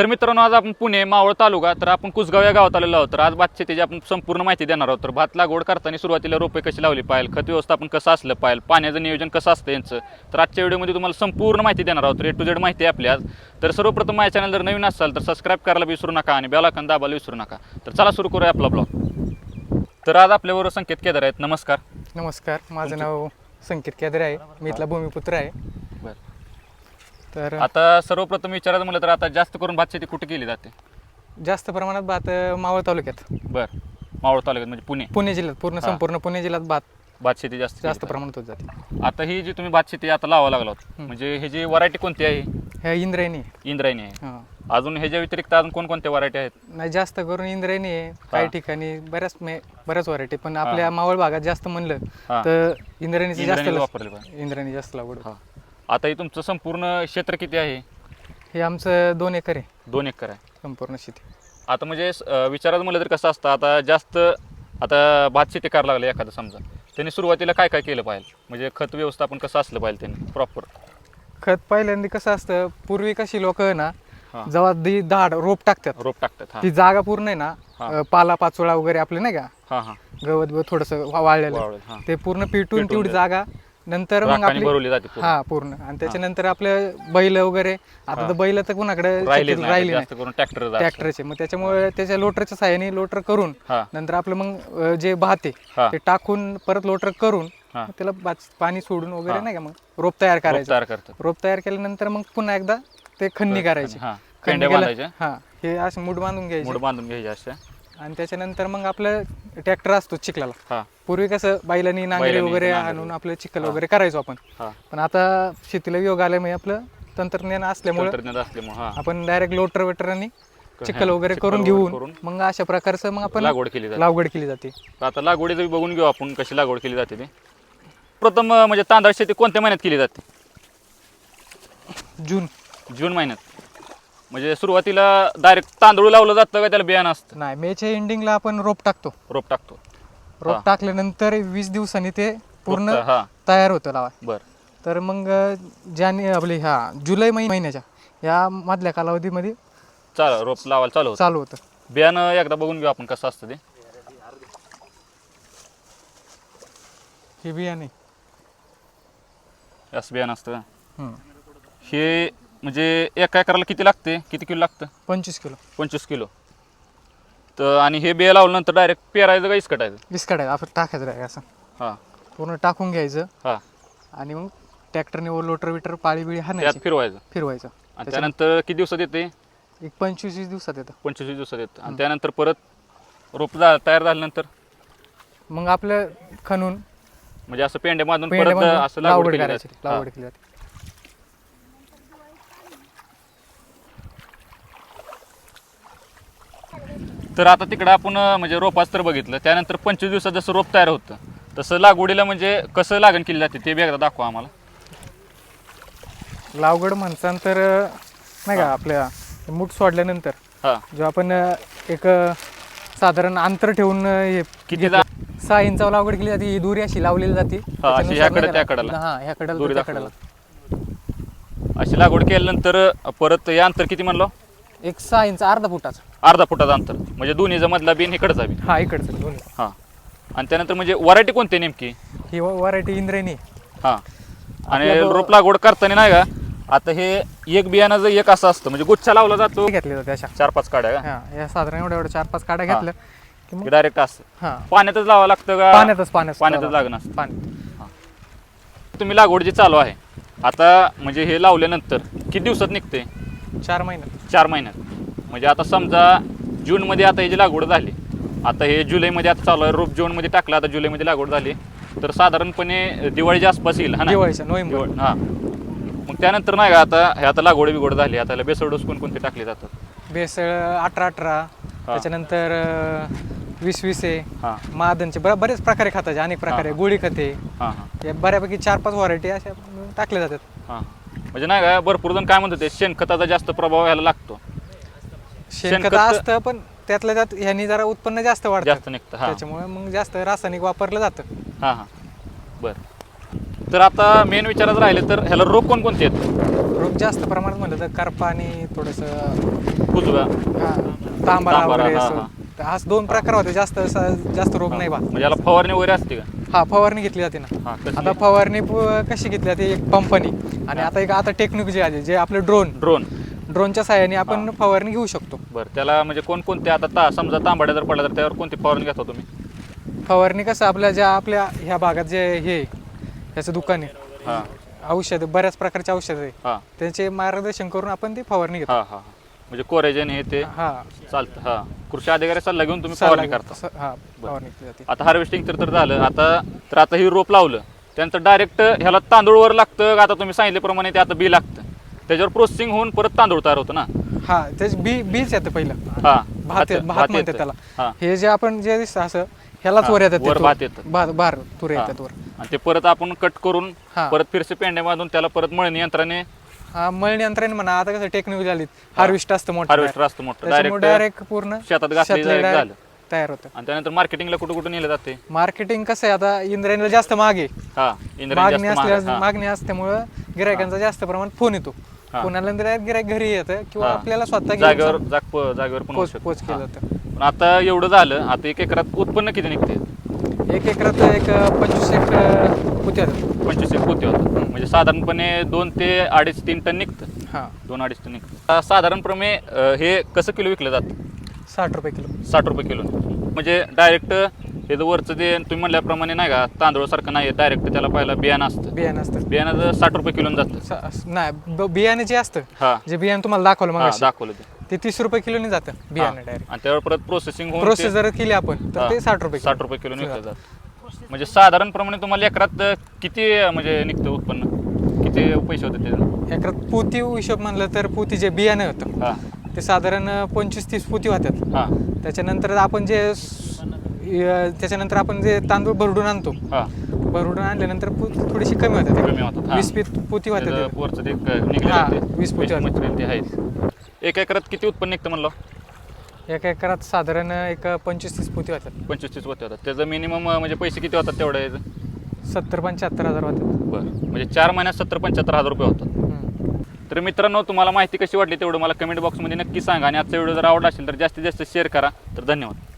तर मित्रांनो आज आपण पुणे मावळ तालुका तर आपण कुसगाव या गावात आलेलो आहोत. तर आज भात शेतीची आपण संपूर्ण माहिती देणार आहोत. तर भात लागवड करताना सुरुवातीला रोपे कशी लावली पाहिजे खत व्यवस्थापन कसं असलं पाहिजे पाण्याचं नियोजन कसं असतं यांचं तर आजच्या व्हिडिओमध्ये तुम्हाला संपूर्ण माहिती देणार आहोत. ए टू झेड माहिती आहे आपली आज. तर सर्वप्रथम माझ्या चॅनल जर नवीन असाल तर सबस्क्राईब करायला विसरू नका आणि बेलाकन दाबायला विसरू नका. तर चला सुरू करूया आपला ब्लॉग तर आज आपल्याबरोबर संकेत केदार आहेत. नमस्कार. नमस्कार. माझं नाव संकेत केदरे आहे. मी इथला भूमिपुत्र आहे. बरं. तर आता सर्वप्रथम विचारायचं म्हटलं तर आता जास्त करून भात शेती कुठे केली जाते? जास्त प्रमाणात भात मावळ तालुक्यात. बरं. मावळ तालुक्यात म्हणजे पुणे? पुणे जिल्ह्यात पूर्ण. संपूर्ण पुणे जिल्ह्यात भात भात शेती जास्त जास्त. प्रमाणात होत जाते. आता ही जी तुम्ही भात शेती आता लावा लागला होत. म्हणजे हे जी व्हरायटी कोणती आहे? ह्या इंद्रायणी. इंद्रायणी आहे. अजून ह्याच्या व्यतिरिक्त अजून कोणकोणत्या व्हरायटी आहेत? नाही जास्त करून इंद्रायणी आहे. काही ठिकाणी बऱ्याच मे- बऱ्याच व्हरायटी पण आपल्या मावळ भागात जास्त म्हणलं. तर इंद्रायणीचं जास्त वापरले इंद्रायणी जास्त लागवड आता हे तुमचं संपूर्ण क्षेत्र किती आहे? हे आमचं दोन एकर आहे. दोन एकर आहे. संपूर्ण शेती. आता म्हणजे अं, विचारायचं म्हणलं तर कसं असतं? आता जास्त आता भात शेती करायला लागले एखादं समजा. त्यांनी सुरुवातीला काय काय केलं पाहिजे म्हणजे खत व्यवस्थापन कसं असलं पाहिजे त्यांनी? प्रॉपर खत पहिल्यांदा कसं असतं पूर्वी कशी लोक ना हा. जेव्हा दी झाड रोप टाकतात रोप टाकतात हां. ती जागा पूर्ण आहे ना हा. अ, पाला पाचोळा वगैरे आपले नाही का? हां हां. गवत गवत थोडंसं वाळलेलं. वाळलेलं, हा. ते पूर्ण पिटून पिटून तेवढी द्यायचं. जागा नंतर मग राखाने आपली भरवली जाते पूर्ण. हा पूर्ण. आणि त्याच्यानंतर आपले बैल वगैरे आता तर बैल तर कुणाकडे राहिले शक्यतो राहिली नाही जास्त करून ट्रॅक्टर ट्रॅक्टरचे. मग त्याच्यामुळे त्याच्या लोटरच्या साह्याने लोटर करून हा. नंतर आपलं मग अ, जे भात हा. ते टाकून परत लोटर करून हा. मग त्याला बाच- पाणी सोडून वगैरे. नाही का मग रोप तयार करायचं. तयार करतात. रोप तयार केल्यानंतर मग पुन्हा एकदा ते खन्नी करायची. हां. पेंड्या बांधायच्या. हा. हे असं मूठ बांधून घ्यायचे. मूड बांधून घ्यायच्या अशा. आणि त्याच्यानंतर मग आपलं ट्रॅक्टर असतो चिखलाला. हां. पूर्वी कसं बैलांनी नांगरे वगैरे आणून आपलं चिखल वगैरे करायचो आपण. पण आता शेतीला योग आल्यामुळे आपलं तंत्रज्ञान असल्यामुळे आपण डायरेक्ट लोटर वेटरांनी चिखल वगैरे करून घेऊन मग अशा प्रकारचं मग आपण लागवड केली जाते. लागवड केली जाते. आता लागवडीचं बी बघून घेऊ आपण कशी लागवड केली जाते ते. प्रथम म्हणजे तांदळ शेती कोणत्या महिन्यात केली जाते? जून. जून महिन्यात. म्हणजे सुरुवातीला डायरेक्ट तांदूळ लावलं जातं का त्याला बियाणं असतं? नाही मेच्या एंडिंगला आपण रोप टाकतो. रोप टाकतो. रोप. टाकल्यानंतर वीस दिवसांनी ते पूर्ण हा. तयार होतं लावा बर. तर मग जाने आपले ह्या जुलै मै- महिन्याच्या या मधल्या कालावधीमध्ये चाल रोप लावायला चालू होतं. चालू होतं. बियाणं एकदा बघून घेऊ आपण कसं असतं ते. हे बियाणे. असं बियाणं असतं? हम्म. हे म्हणजे एका एकराला किती लागते? किती किलो लागतं? पंचवीस किलो. पंचवीस किलो. तर आणि हे बिया लावल्यानंतर डायरेक्ट पेरायचं का इसकटायचं वीस काढायचं आपण टाकायचं आहे असं. हां. पूर्ण टाकून घ्यायचं. हां. आणि मग ट्रॅक्टरने वर लोटर विटर पाळी बिळी त्यात हाणायची फिरवायचं. फिरवायचं. आणि त्यानंतर किती दिवसात येते? एक पंचवीस वीस दिवसात येतं. पंचवीस दिवसात येतं. आणि त्यानंतर परत रोप जा तयार झाल्यानंतर? मग आपलं खणून म्हणजे असं पेंड्या पेंड्या परत बांधून असं लागवड केली करायची. जाते. लागवड. केली जाते. तर आता तिकडं आपण म्हणजे रोपाच तर बघितलं. त्यानंतर पंचवीस दिवसात जसं रोप तयार होतं तसं लागवडीला म्हणजे कसं लागण केली जाते ते बी एकदा दाखवा आम्हाला. लागवड म्हणसान तर नाही का आपल्या मूठ सोडल्यानंतर हां. जो आपण एक साधारण अंतर ठेवून हे किती सहा इंचावर लागवड केली जाते ही दुरी अशी लावलेली जाते. त्याच्यानुसार ह्याकडे त्या कडेला. हा ह्या कडेला दोरी त्या दाखवली. कडेला. अशी लागवड केल्यानंतर परत हे अंतर किती म्हणलो? एक सहा इंच अर्धा फुटाचा. अर्धा फुटाचं अंतर. म्हणजे दोन्हीचा मधला बिन इकडचा बी. हा इकडचं दोन्ही. हां. आणि त्यानंतर म्हणजे व्हरायटी कोणती आहे नेमकी? ही व्हरायटी इंद्रायणी हां. आणि आपल्या ब- रोप लागवड करताना नाही का आता हे एक बियाणं जर एक असं असतं म्हणजे गुच्छा लावला जातो. घेतली जाते अशा. चार पाच काड्या हा या साधारण एवढ्या एवढ्या चार पाच काड्या घेतल्या. की मग डायरेक्ट असं. हा. पाण्यातच लावावं लागतं का? पाण्यातच पाण्यात पाण्यातच लागणं असतं. पाणी तुम्ही लागवड जी चालू आहे आता म्हणजे हे लावल्यानंतर किती दिवसात निघते? चार महिन्यात चार महिन्यात. म्हणजे आता समजा जूनमध्ये आता ह्याची लागवड झाली आता हे जुलैमध्ये आता चालू आहे रोप जूनमध्ये टाकलं आता जुलैमध्ये लागवड झाली तर साधारणपणे दिवाळीच्या आसपास येईल हा ना? दिवाळीच्या नोव्हेंबर. दिवाळी हां. मग त्यानंतर नाही का आता हे आता लागवड बिगवड झाली आता याला बेसळ डोस कोणकोणते टाकले जातात? बेसळ अठरा अठरा त्याच्यानंतर अ, वीस वीस आहे हां. मादनचे बर- बरेच प्रकारे खताचे अनेक प्रकारे गोळी खते. हां हां. या बऱ्यापैकी चार पाच व्हरायटी अशा टाकल्या जातात. हां. म्हणजे नाही का भरपूर जण काय म्हणतात ते शेणखताचा जास्त प्रभाव ह्याला लागतो. शेणखत शेणखत- असतं पण त्यातल्या त्यात ह्यांनी जरा उत्पन्न जास्त वाढतं. जास्त निघतं हां. त्याच्यामुळे मग जास्त रासायनिक वापरलं जातं. हां हां. बरं. तर आता मेन विचारात राहिले तर ह्याला रोग कोणकोणते आहेत? रोग जास्त प्रमाणात म्हणलं तर करपा आणि थोडंसं कुजव्या हा, तांबारा तांबारा, वगैरे हा, असं. हा. तर आज दोन प्रकार होते जास्त असं- जास्त रोग नाही बा. म्हणजे याला फवारणी वगैरे असते का? हा फवारणी घेतली जाते ना. आता फवारणी कशी घेतली जाते? एक पंपानी आणि आता एक आता टेक्निक जे आहे जे आपले ड्रोन ड्रोन ड्रोनच्या सहाय्याने आपण फवारणी घेऊ शकतो. बरं त्याला म्हणजे कोणकोणते आता ता समजा तांबाड्या जर पडला तर त्यावर कोणती फवारणी घेता तुम्ही? फवारणी कसं आपल्या ज्या आपल्या ह्या भागात जे हे याचं दुकान आहे. हां. औषध बऱ्याच प्रकारचे औषध आहे. त्याचे मार्गदर्शन करून आपण ती फवारणी घेतो. म्हणजे कोरेजन हे ते हा. चालतं हां. कृषी अधिकारी सल्ला घेऊन तुम्ही फवारणी. करता. स- हा फवारणी केली जाते. आता हार्वेस्टिंग तर तर झालं. आता तर आता ही रोप लावलं. त्यांचं डायरेक्ट ह्याला तांदूळवर लागतं. का आता तुम्ही सांगितल्याप्रमाणे ते आता बी लागतं. त्याच्यावर प्रोसेसिंग होऊन परत तांदूळ तयार होतं ना? हा त्याच बी बीच येतं पहिलं. हा. भात येत- भात म्हणतात येतं. त्याला. हा. हे जे आपण जे दिसतं असं ह्यालाच हा, वर येतात ते वर तूर. भात येतं. भात भार तुरे. येतात वर. आणि ते परत आपण कट करून हा. परत फिरसे पेंड्या बांधून त्याला परत मळणी यंत्राने हा मळणी यंत्राने म्हणा आता कसं टेक्निक झाली हार्वेस्ट असतं मोठं हार्वेस्टर असतं मोठं त्याच्यामुळे डायरेक्ट डायरेक्ट पूर्ण शेतात घातली शेताला direct direct झालं. तयार होतं आणि त्यानंतर मार्केटिंगला कुठं कुठं नेलं जाते मार्केटिंग कसं आहे आता इंद्रायणीला जास्त माग हा इंद्रायणी मागणी जास्त महाग आहे. असल्या हा. मागणी असल्यामुळं गिरायकांचा जास्त प्रमाणात फोन येतो हा. कोणाला गिरायक घरी येतं किंवा हा. आपल्याला स्वतः जागेवर जाग जागेवर पण होऊ पोच शकतं. पोच केलं. जातं पण आता एवढं झालं आता एक एकरात उत्पन्न किती निघते एक एकरात एक पंचवीस एक होते पंचवीस एक पोते होतं म्हणजे साधारणपणे दोन ते अडीच तीन टन निघतं. हा. दोन अडीच टन निघतं. अं, हे कसं किलो विकलं जातं? साठ रुपये किलो. साठ रुपये किलो. म्हणजे डायरेक्ट हे जर वरचं जे तुम्ही म्हणल्याप्रमाणे नाही का तांदूळसारखं नाही डायरेक्ट त्याला पहिला बियाणं असतं. बियाणं असतं. बियाणं जर साठ रुपये किलो जातं. स- नाही ब- बियाणे जे असतं हा. जे बियाणं तुम्हाला दाखवलं हा मग दाखवलं ते. ते तीस रुपये किलोने जातं बियाणं हा. डायरेक्ट आणि त्यावर परत प्रोसेसिंग होऊन प्रोसेस जर केली आपण हा, तर ते साठ रुपये साठ रुपये किलो निघतं जातं. म्हणजे साधारणप्रमाणे तुम्हाला एकरात किती म्हणजे निघतं उत्पन्न? किती पैसे होते त्याचे? एकरात पोती हिशोब म्हणलं तर पोती जे बियाणं होतं हा. ते साधारण पंचवीस तीस पोती होत्यात. हा. त्याच्यानंतर आपण जे स- त्याच्यानंतर आपण जे तांदूळ भरडून आणतो हा. भरडून आणल्यानंतर पो- थोडीशी कमी होतात कमी होतात, हा. वीस पीत पोती त्याच्यात. वरचं ते क- निघलेलं हा, ते. वीस पोते waste material ते आहे एक एकरात किती उत्पन्न निघतं म्हणलं? एका एकरात साधारण एक पंचवीस तीस पोती होतात. पंचवीस तीस होते होतात. त्याचं मिनिमम म्हणजे पैसे किती होतात तेवढं? सत्तर पंच्याहत्तर हजार होतात. बरं. म्हणजे चार महिन्यात सत्तर पंच्याहत्तर हजार रुपये होतात. हम्म. तर मित्रांनो तुम्हाला माहिती कशी वाटली तेवढं मला कमेंट बॉक्समध्ये नक्की सांगा आणि आजचा व्हिडिओ जर आवडला असेल तर जास्तीत जास्त शेअर करा. तर धन्यवाद.